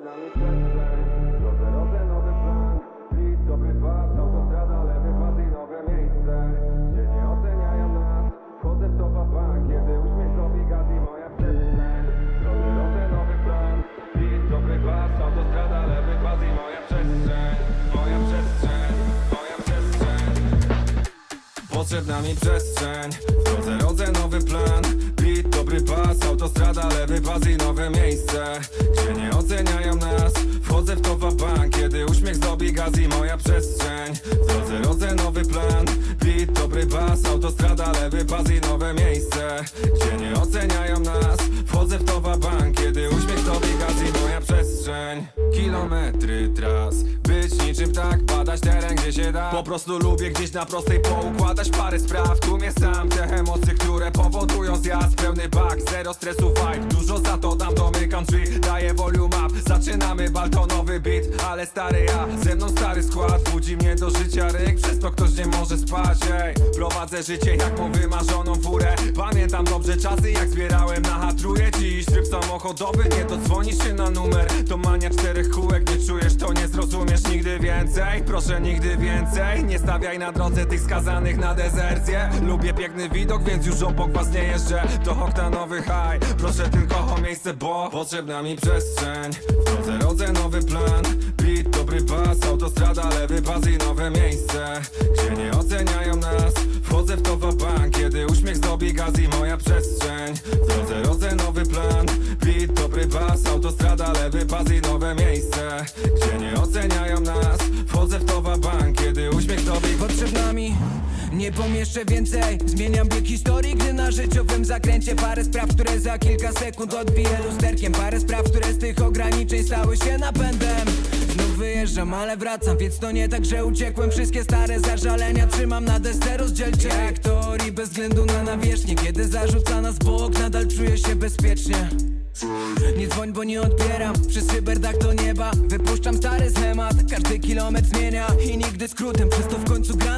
nami przestrzeń Drodze, nowy plan. Beat, dobry pas, autostrada, lewy pas i nowe miejsce. Gdzie nie oceniają nas Wchodzę w topa bank Kiedy uśmiech zrobi gaz i moja przestrzeń Drodze, nowy plan. Beat, dobry pas, autostrada, lewy pas i moja przestrzeń. Moja przestrzeń, moja przestrzeń. Potrzebna mi przestrzeń. W drodze rodzę nowy plan autostrada, lewy pas i nowe miejsce. Gdzie nie oceniają nas Wchodzę w topa bank. Kiedy uśmiech zdobi gaz i moja przestrzeń. W drodze rodzę nowy plan. Beat, dobry pas, autostrada, lewy pas i nowe miejsce. Gdzie nie oceniają nas Wchodzę w topa bank. Kiedy uśmiech zdobi gaz i moja przestrzeń. Kilometry tras Być niczym tak, badać teren gdzie się da. Po prostu lubię gdzieś na prostej poukładać parę spraw. Tu mnie sam, te emocje, które powodują zjazd. Pełny bak, zero stresu vibe. Dużo za to dam, domykam drzwi. Daję volume up, zaczynamy baltonowy beat. Ale stary ja, ze mną stary skład. Budzi mnie do życia ryk, przez to ktoś nie może spać ej. Prowadzę życie jak mu wymarzoną Pamiętam dobrze czasy jak zbierałem na hatruję Dziś tryb samochodowy, nie dodzwonisz się na numer. To mania czterech kółek, nie czujesz to nie zrozumiesz nigdy więcej. Proszę nigdy więcej, nie stawiaj na drodze tych skazanych na dezercję. Lubię piękny widok, więc już obok was nie jeżdżę. To oktanowy high, proszę tylko o miejsce, bo Potrzebna mi przestrzeń, w drodze rodzę nowy plan. Beat, dobry pas, autostrada, lewy pas i nowe miejsce. Gdzie nie oceniają nas, wchodzę w topa bank. Kiedy uśmiech zdobi gaz i moja przestrzeń. W drodze rodzę nowy plan. Beat, dobry pas, autostrada, lewy pas i nowe miejsce. Gdzie nie oceniają nas, wchodzę w topa bank. Kiedy uśmiech zdobi Potrzebna mi nie pomieszczę więcej. Zmieniam bieg historii, gdy na życiowym zakręcie. Parę spraw, które za kilka sekund odbiję lusterkiem. Parę spraw, które z tych ograniczeń stały się napędem Znów wyjeżdżam, ale wracam, więc to nie tak, że uciekłem. Wszystkie stare zażalenia trzymam na desce rozdzielcie Jak teorii bez względu na nawierzchnię. Kiedy zarzuca nas bok, nadal czuję się bezpiecznie. Nie dzwoń, bo nie odbieram Przez cyberdach do nieba. Wypuszczam stary schemat Każdy kilometr zmienia I nigdy skrótem. Przez to w końcu gra